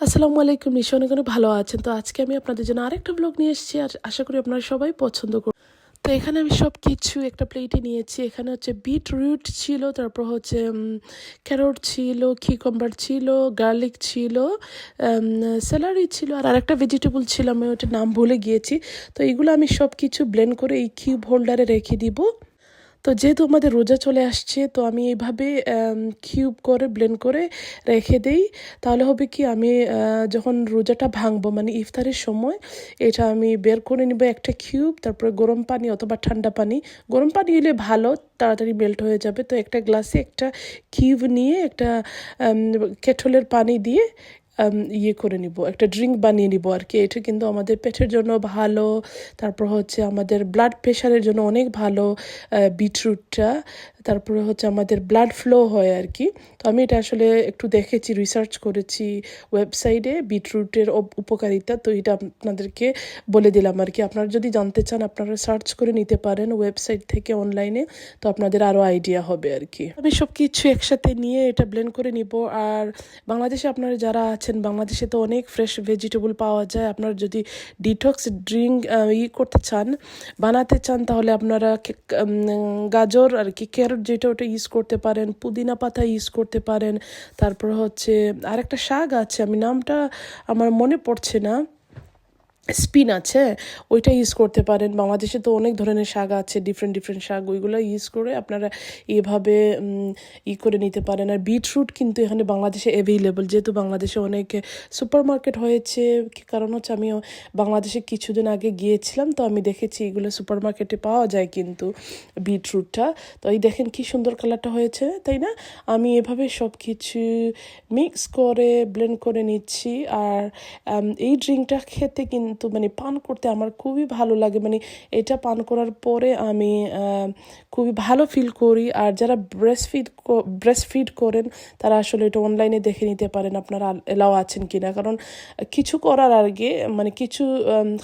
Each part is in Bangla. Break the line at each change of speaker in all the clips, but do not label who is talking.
আসসালামু আলাইকুম নিশ্চয় অনেক অনেক ভালো আছেন। তো আজকে আমি আপনাদের জন্য আরেকটা ব্লগ নিয়ে এসেছি আর আশা করি আপনারা সবাই পছন্দ করুন তো এখানে আমি সব কিছু একটা প্লেটে নিয়েছি। এখানে হচ্ছে বিট রুট ছিল, তারপর হচ্ছে ক্যারট ছিল কিকম্বার ছিল গার্লিক ছিল স্যালারি ছিল, আর আরেকটা ভেজিটেবল ছিল, আমি ওটার নাম ভুলে গিয়েছি। তো এগুলো আমি সব কিছু ব্লেন্ড করে এই কিউব হোল্ডারে রেখে দিব। তো যেহেতু আমাদের রোজা চলে আসছে, তো আমি এইভাবে কিউব করে ব্লেন্ড করে রেখে দেই। তাহলে হবে কি, আমি যখন রোজাটা ভাঙবো মানে ইফতারের সময়, এটা আমি বের করে নিব একটা কিউব তারপরে গরম পানি অথবা ঠান্ডা পানি। গরম পানি হলে ভালো, তাড়াতাড়ি মেল্ট হয়ে যাবে। তো একটা গ্লাসে একটা কিউব নিয়ে, একটা কেটলের পানি দিয়ে ইয়ে করে নিব, একটা ড্রিঙ্ক বানিয়ে নিব আর কি। এটা কিন্তু আমাদের পেটের জন্য ভালো, তারপর হচ্ছে আমাদের ব্লাড প্রেশারের জন্য অনেক ভালো বিটরুটটা তারপরে হচ্ছে আমাদের ব্লাড ফ্লো হয় আর কি তো আমি এটা আসলে একটু দেখেছি রিসার্চ করেছি ওয়েবসাইটে বিটরুটের উপকারিতা। তো এটা আপনাদেরকে বলে দিলাম আর কি আপনারা যদি জানতে চান, আপনারা সার্চ করে নিতে পারেন ওয়েবসাইট থেকে অনলাইনে তো আপনাদের আরও আইডিয়া হবে আর কি আমি সব কিছু একসাথে নিয়ে এটা ব্লেন্ড করে নিব। আর বাংলাদেশে আপনারা যারা আছেন, বাংলাদেশে তো অনেক ফ্রেশ ভেজিটেবল পাওয়া যায়। আপনারা যদি ডিটক্স ড্রিঙ্ক ই করতে চান, বানাতে চান, তাহলে আপনারা গাজর আর কি ক্যারট যেটা ওটা ইউজ করতে পারেন, পুদিনা পাতা ইউজ করতে পারেন, তারপর হচ্ছে আরেকটা শাক আছে, আমি নামটা আমার মনে পড়ছে না। স্পিন আছে, ওইটা ইউজ করতে পারেন। বাংলাদেশে তো অনেক ধরনের শাক আছে ডিফারেন্ট ডিফারেন্ট শাক, ওইগুলো ইউজ করে আপনারা এভাবে ই করে নিতে পারেন। আর বিটরুট কিন্তু এখানে বাংলাদেশে অ্যাভেলেবল যেহেতু বাংলাদেশে অনেক সুপার মার্কেট হয়েছে কারণ হচ্ছে আমি বাংলাদেশে কিছুদিন আগে গিয়েছিলাম, তো আমি দেখেছি এগুলো সুপার মার্কেটে পাওয়া যায় কিন্তু বিটরুটটা তো এই দেখেন কি সুন্দর কালারটা হয়েছে, তাই না? আমি এভাবে সব কিছু মিক্স করে ব্লেন্ড করে নিচ্ছি। আর এই ড্রিঙ্কটা খেতে কিন্তু মানে পান করতে আমার খুবই ভালো লাগে। মানে এটা পান করার পরে আমি খুবই ভালো ফিল করি। আর যারা ব্রেস্ট ফিড ব্রেস্ট ফিড করেন, তারা আসলে এটা অনলাইনে দেখে নিতে পারেন আপনারা এলাও আছেন কিনা। কারণ কিছু করার আগে মানে কিছু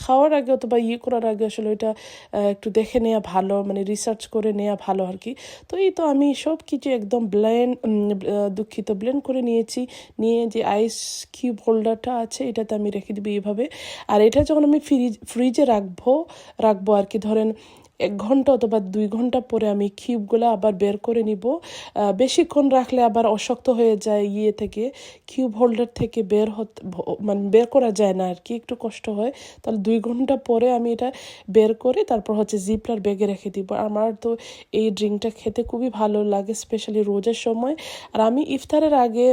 খাওয়ার আগে অথবা ইয়ে করার আগে আসলে এটা একটু দেখে নেওয়া ভালো মানে রিসার্চ করে নেওয়া ভালো আর কি। তো এই তো আমি সব কিছু একদম ব্লেন্ড দুঃখিত ব্লেন্ড করে নিয়েছি। নিয়ে যে আইস কিউব হোল্ডারটা আছে, এটাতে আমি রেখে দিবি এইভাবে। আর এটা যখন আমি ফ্রিজ ফ্রিজে রাখব রাখব আর কি ধরেন এক ঘণ্টা অথবা দুই ঘণ্টা পরে আমি কিউবগুলো আবার বের করে নিব। বেশিক্ষণ রাখলে আবার অশক্ত হয়ে যায় ইয়ে থেকে কিউব হোল্ডার থেকে বের হতে মানে বের করা যায় না আর কি একটু কষ্ট হয়। তাহলে দুই ঘণ্টা পরে আমি এটা বের করে তারপর হচ্ছে জিপলার ব্যাগে রেখে দিব। আমার তো এই ড্রিঙ্কটা খেতে খুবই ভালো লাগে স্পেশালি রোজার সময়। আর আমি ইফতারের আগে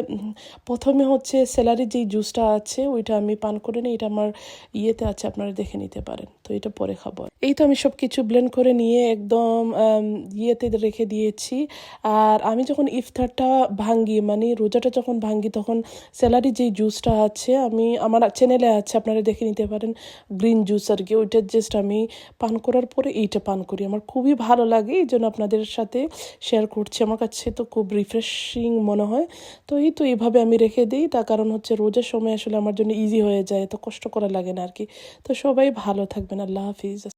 প্রথমে হচ্ছে স্যালারি যেই জুসটা আছে, ওইটা আমি পান করে নিই। এটা আমার ইয়েতে আছে, আপনারা দেখে নিতে পারেন। তো এটা পরে খাব। এই তো আমি সব কিছু ব্লেন্ড করে নিয়ে একদম ইয়েতে রেখে দিয়েছি। আর আমি যখন ইফতারটা ভাঙ্গি মানে রোজাটা যখন ভাঙ্গি, তখন স্যালারি যেই জুসটা আছে, আমি, আমার চ্যানেলে আছে, আপনারা দেখে নিতে পারেন, গ্রিন জুস আর কি, ওইটা জাস্ট আমি পান করার পরে এইটা পান করি। আমার খুবই ভালো লাগে, এই জন্য আপনাদের সাথে শেয়ার করছি। আমার কাছে তো খুব রিফ্রেশিং মনে হয়। তো এই তো এইভাবে আমি রেখে দিই, তার কারণ হচ্ছে রোজার সময় আসলে আমার জন্য ইজি হয়ে যায় তো কষ্ট করা লাগে না আর কি। তো সবাই ভালো থাকবেন, আল্লাহ হাফিজ।